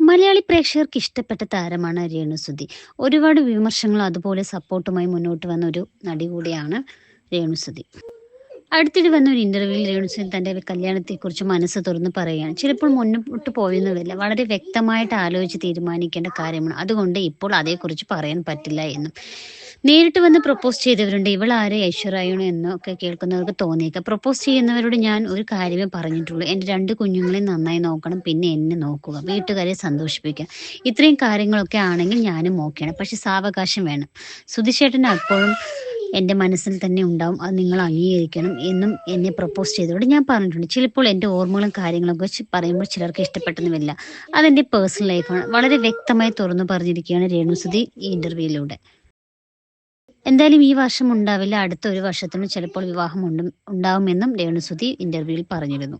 മലയാളി പ്രേക്ഷകർക്ക് ഇഷ്ടപ്പെട്ട താരമാണ് രേണുസുതി ഒരുപാട് വിമർശങ്ങളും അതുപോലെ സപ്പോർട്ടുമായി മുന്നോട്ട് വന്ന ഒരു നടി കൂടിയാണ് രേണുസുതി അടുത്തിടെ വന്ന ഒരു ഇന്റർവ്യൂവിൽ രേണുസുതി തന്റെ കല്യാണത്തെക്കുറിച്ച് മനസ്സ് തുറന്ന് പറയുകയാണ്. ചിലപ്പോൾ മുന്നോട്ട് പോയെന്നതല്ല വളരെ വ്യക്തമായിട്ട് ആലോചിച്ച് തീരുമാനിക്കേണ്ട കാര്യമാണ്. അതുകൊണ്ട് ഇപ്പോൾ അതേക്കുറിച്ച് പറയാൻ പറ്റില്ല എന്നും. നേരിട്ട് വന്ന് പ്രപ്പോസ് ചെയ്തവരുണ്ട്. ഇവൾ ആരെ ഐശ്വര്യാണോ എന്നൊക്കെ കേൾക്കുന്നവർക്ക് തോന്നിയേക്കാം. പ്രപ്പോസ് ചെയ്യുന്നവരോട് ഞാൻ ഒരു കാര്യമേ പറഞ്ഞിട്ടുള്ളൂ. എന്റെ രണ്ട് കുഞ്ഞുങ്ങളെ നന്നായി നോക്കണം. പിന്നെ എന്നെ നോക്കുക. വീട്ടുകാരെ സന്തോഷിപ്പിക്കുക. ഇത്രയും കാര്യങ്ങളൊക്കെ ആണെങ്കിൽ ഞാനും ഓക്കെയാണ് പക്ഷെ സാവകാശം വേണം. സുധിശേട്ടൻ അപ്പോഴും എന്റെ മനസ്സിൽ തന്നെ ഉണ്ടാവും. അത് നിങ്ങൾ അംഗീകരിക്കണം എന്നും എന്നെ പ്രപ്പോസ് ചെയ്തതോട് ഞാൻ പറഞ്ഞിട്ടുണ്ട്. ചിലപ്പോൾ എന്റെ ഓർമ്മകളും കാര്യങ്ങളൊക്കെ വെച്ച് പറയുമ്പോൾ ചിലർക്ക് ഇഷ്ടപ്പെട്ടെന്നുമില്ല. അതെന്റെ പേഴ്സണൽ ലൈഫാണ് വളരെ വ്യക്തമായി തുറന്നു പറഞ്ഞിരിക്കുകയാണ് രേണുസുതി ഈ ഇന്റർവ്യൂയിലൂടെ എന്തായാലും ഈ വർഷം ഉണ്ടാവില്ല. അടുത്ത ഒരു വർഷത്തിനും ചിലപ്പോൾ വിവാഹം ഉണ്ട് ഉണ്ടാവുമെന്നും രേണുസുതി ഇന്റർവ്യൂവിൽ പറഞ്ഞിരുന്നു.